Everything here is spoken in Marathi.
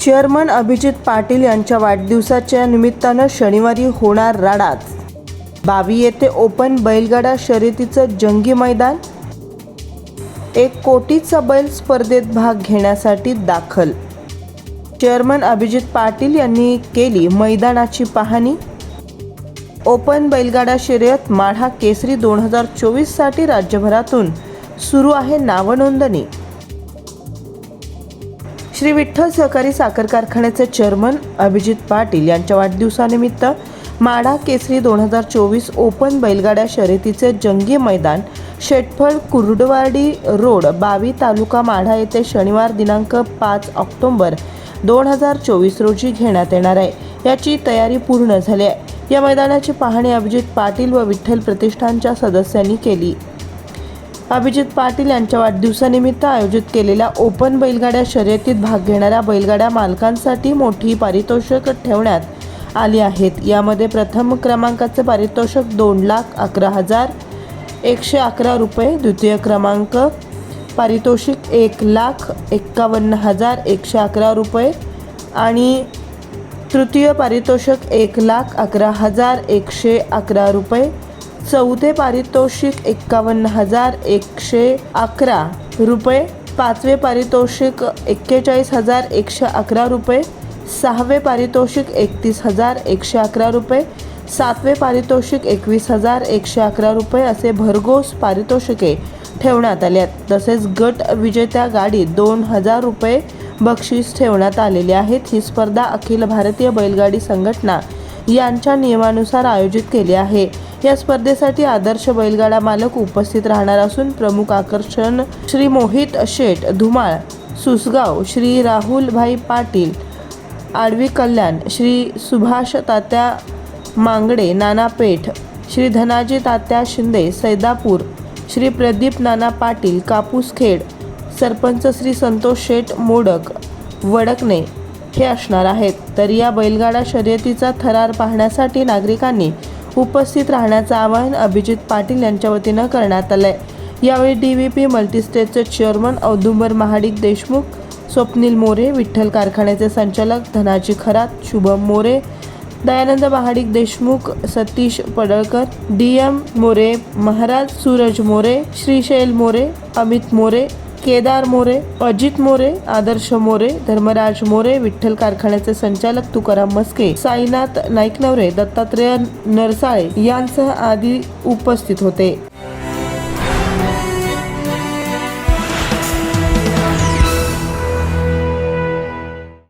चेअरमन अभिजित पाटील यांच्या वाढदिवसाच्या निमित्तानं शनिवारी होणार राडाच. बावी येथे ओपन बैलगाडा शर्यतीचं जंगी मैदान. एक कोटीचा बैल स्पर्धेत भाग घेण्यासाठी दाखल. चेअरमन अभिजित पाटील यांनी केली मैदानाची पाहणी. ओपन बैलगाडा शर्यत माढा केसरी दोन हजार चोवीससाठी राज्यभरातून सुरू आहे नावनोंदणी. श्री विठ्ठल सहकारी साखर कारखान्याचे चेअरमन अभिजित पाटील यांच्या वाढदिवसानिमित्त माढा केसरी दोन हजार चोवीस ओपन बैलगाड्या शर्यतीचे जंगी मैदान शेटफळ कुर्डवाडी रोड बावी तालुका माढा येथे शनिवार दिनांक पाच ऑक्टोंबर दोन हजार चोवीस रोजी घेण्यात येणार आहे. याची तयारी पूर्ण झाली आहे. या मैदानाची पाहणी अभिजित पाटील व विठ्ठल प्रतिष्ठानच्या सदस्यांनी केली. अभिजित पाटील यांच्या वाढदिवसानिमित्त आयोजित केलेल्या ओपन बैलगाड्या शर्यतीत भाग घेणाऱ्या बैलगाड्या मालकांसाठी मोठी पारितोषिक ठेवण्यात आली आहेत. यामध्ये प्रथम क्रमांकाचे पारितोषिक दोन लाख अकरा हजार एकशे अकरा रुपये द्वितीय क्रमांक पारितोषिक एक लाख एक्कावन्न हजार एकशे अकरा रुपये आणि तृतीय पारितोषिक एक लाख अकरा हजार एकशे अकरा रुपये. चौथे पारितोषिक एक्कावन्न हजार एकशे अकरा रुपये. पाचवे पारितोषिक एक्केचाळीस हजार एकशे अकरा रुपये. सहावे पारितोषिक एकतीस हजार एकशे अकरा रुपये. सातवे पारितोषिक एकवीस हजार एकशे अकरा रुपये असे भरघोस पारितोषिके ठेवण्यात आले आहेत. तसेच गट विजेत्या गाडीत दोन हजार रुपये बक्षीस ठेवण्यात आलेले आहेत. ही स्पर्धा अखिल भारतीय बैलगाडी संघटना यांच्या नियमानुसार आयोजित केली आहे. या स्पर्धेसाठी आदर्श बैलगाडा मालक उपस्थित राहणार असून प्रमुख आकर्षण श्री मोहित शेठ धुमाळ सुसगाव श्री राहुलभाई पाटील आडवी कल्याण श्री सुभाष तात्या मांगडे नाना पेठ श्री धनाजी तात्या शिंदे सैदापूर श्री प्रदीप नाना पाटील कापूसखेड सरपंच श्री संतोष शेठ मोडक वडकणे हे असणार आहेत. तर या बैलगाडा शर्यतीचा थरार पाहण्यासाठी नागरिकांनी उपस्थित राहण्याचं आवाहन अभिजित पाटील यांच्या वतीनं करण्यात आलंय. यावेळी डी व्ही पी मल्टीस्टेटचे चेअरमन औदुंबर महाडिक देशमुख स्वप्नील मोरे विठ्ठल कारखान्याचे संचालक धनाजी खरात शुभम मोरे दयानंद महाडिक देशमुख सतीश पडळकर डी एम मोरे महाराज सूरज मोरे श्रीशैल मोरे अमित मोरे केदार मोरे अजित मोरे आदर्श मोरे धर्मराज मोरे विठ्ठल कारखान्याचे संचालक तुकाराम मस्के साईनाथ नाईकनवरे दत्तात्रेय नरसाळे यांसह आदी उपस्थित होते.